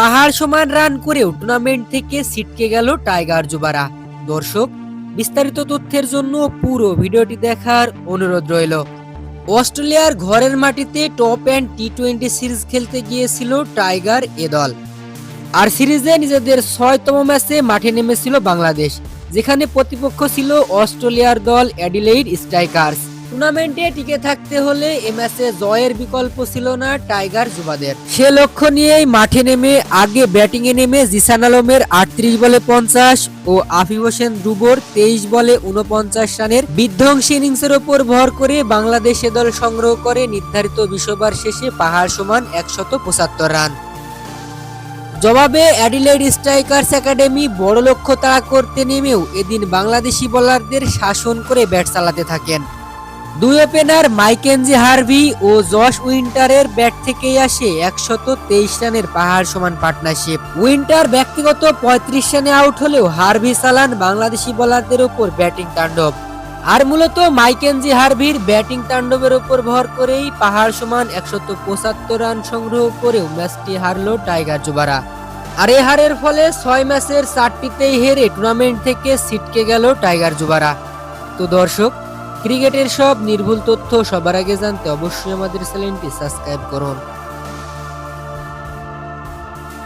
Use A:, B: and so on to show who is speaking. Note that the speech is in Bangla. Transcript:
A: পাহাড় সমান রান করেও টুর্নামেন্ট থেকে ছিটকে গেল টাইগার যুবারা। দর্শক, বিস্তারিত তথ্যের জন্য পুরো ভিডিওটি দেখার অনুরোধ রইল। অস্ট্রেলিয়ার ঘরের মাটিতে top and T twenty series খেলতে গিয়েছিল টাইগার এ দল। আর সিরিজে নিজেদের ছয়তম ম্যাচে মাঠে নেমেছিল বাংলাদেশ, যেখানে প্রতিপক্ষ ছিল অস্ট্রেলিয়ার দল অ্যাডিলেইড স্ট্রাইকার্স। টুর্নামেন্টে টিকে থাকতে হলে এ ম্যাচে জয়ের বিকল্প ছিল না টাইগার যুবাদের। সে লক্ষ্য নিয়েই মাঠে নেমে, আগে ব্যাটিং এ নেমে জিসান আলমের আটত্রিশ বলে পঞ্চাশ ও আফিফ হোসেন ধ্রুবর তেইশ বলে উনপঞ্চাশ রানের বিধ্বংসী ইনিংসের ওপর ভর করে বাংলাদেশ দল সংগ্রহ করে নির্ধারিত বিশ্ববার শেষে পাহাড় সমান একশত পঁচাত্তর রান। জবাবে অ্যাডিলেড স্ট্রাইকার্স একাডেমি বড় লক্ষ্য তাড়া করতে নেমেও এদিন বাংলাদেশি বোলারদের শাসন করে ব্যাট চালাতে থাকেন। দুই ওপেনার মাইকেনজি হার্ভি ও জশ উইন্টারের ব্যাট থেকেই আসে একশত তেইশ রানের পাহাড় সমান পার্টনারশিপ। উইন্টার ব্যক্তিগত পঁয়ত্রিশ রানে আউট হলেও হার্ভি চালান বাংলাদেশি বোলারদের ওপর ব্যাটিং তাণ্ডব। আর মূলত মাইকেনজি হার্ভির ব্যাটিং তাণ্ডবের ওপর ভর করেই পাহাড় সমান একশত পঁচাত্তর রান সংগ্রহ করেও ম্যাচটি হারল টাইগার জুবারা। আর এ হারের ফলে ছয় ম্যাচের চারটিতেই হেরে টুর্নামেন্ট থেকে ছিটকে গেল টাইগার জুবারা। তো দর্শক ক্রিকেটের সব নির্ভুল তথ্য সবার আগে জানতে অবশ্যই আমাদের চ্যানেলটি সাবস্ক্রাইব করুন।